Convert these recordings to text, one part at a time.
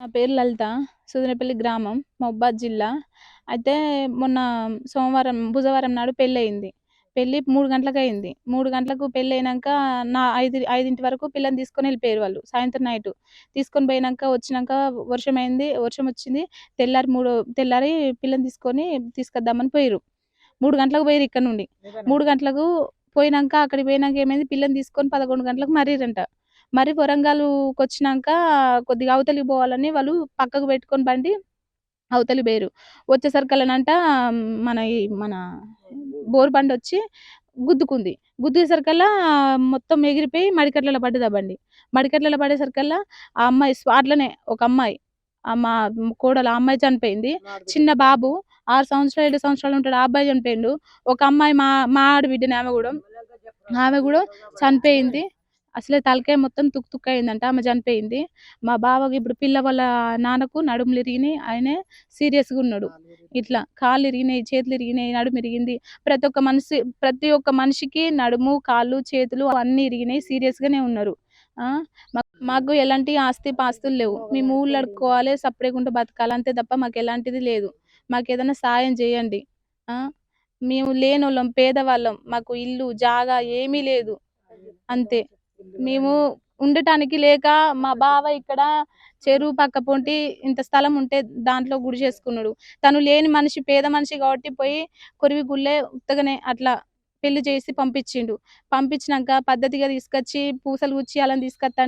నా పేరు లలిత సుదినపల్లి గ్రామం మహబాద్ జిల్లా. అయితే మొన్న సోమవారం బుధవారం నాడు పెళ్ళి అయింది పెళ్ళి మూడు గంటలకు అయింది. మూడు గంటలకు పెళ్ళి అయినాక నా ఐదు ఐదింటి వరకు పిల్లని తీసుకొని వెళ్ళిపోయారు వాళ్ళు సాయంత్రం నైట్. తీసుకొని పోయినాక వచ్చినాక వర్షం అయింది వర్షం వచ్చింది. తెల్లారి మూడు తెల్లారి పిల్లని తీసుకొని తీసుకొద్దామని పోయారు మూడు గంటలకు పోయారు ఇక్కడ నుండి. మూడు గంటలకు పోయినాక అక్కడికి పోయినాక ఏమైంది? పిల్లని తీసుకొని పదకొండు గంటలకు మరీరంట మరి వరంగల్కి వచ్చినాక కొద్దిగా అవతలికి పోవాలని వాళ్ళు పక్కకు పెట్టుకొని బండి అవతలి పోయారు వచ్చేసరికల్లానంట మన ఈ మన బోర్ బండి వచ్చి గుద్దుకుంది. గుద్దేసరికల్లా మొత్తం ఎగిరిపోయి మడికట్లలో పడ్డది బండి. మడికట్లలో పడేసరికల్లా ఆ అమ్మాయి స్పాట్లోనే ఒక అమ్మాయి ఆ మా కోడలు ఆ అమ్మాయి చనిపోయింది. చిన్న బాబు ఆరు సంవత్సరాలు ఏడు సంవత్సరాలు ఉంటాడు. ఆ అబ్బాయి చనిపోయిండు. ఒక అమ్మాయి మా మా ఆడబిడ్డని ఆమె కూడా ఆమె కూడా చనిపోయింది. అసలే తలకాయ మొత్తం తుక్కు తుక్కు అయిందంట ఆమె చనిపోయింది. మా బావకి ఇప్పుడు పిల్ల వాళ్ళ నాన్నకు నడుములు ఇరిగినాయి ఆయనే సీరియస్గా ఉన్నాడు. ఇట్లా కాళ్ళు ఇరిగినాయి చేతులు ఇరిగినాయి నడుము ఇరిగింది ప్రతి ఒక్క మనిషి ప్రతి ఒక్క మనిషికి నడుము కాళ్ళు చేతులు అన్నీ ఇరిగినాయి సీరియస్గానే ఉన్నారు. మాకు ఎలాంటి ఆస్తి పాస్తులు లేవు. మేము ఊళ్ళు అడుక్కోవాలి సపరేకుంటూ బతకాలి అంతే తప్ప మాకు ఎలాంటిది లేదు. మాకు ఏదైనా సాయం చేయండి. మేము లేనోళ్ళం పేదవాళ్ళం మాకు ఇల్లు జాగా ఏమీ లేదు. అంతే. మేము ఉండటానికి లేక మా బావ ఇక్కడ చెరువు పక్క పొంటి ఇంత స్థలం ఉంటే దాంట్లో గుడి చేసుకున్నాడు. తను లేని మనిషి పేద మనిషి కాబట్టి పోయి కొరివి గుళ్ళే ఉత్తగానే అట్లా పెళ్ళి చేసి పంపించిండు. పంపించినాక పద్ధతిగా తీసుకొచ్చి పూసలు గుచ్చి అలా తీసుకొస్తా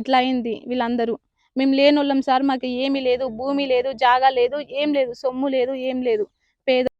ఇట్లా అయింది వీళ్ళందరూ. మేము లేనోళ్ళం సార్ మాకు ఏమీ లేదు భూమి లేదు జాగా లేదు ఏం లేదు సొమ్ము లేదు ఏం లేదు. పేద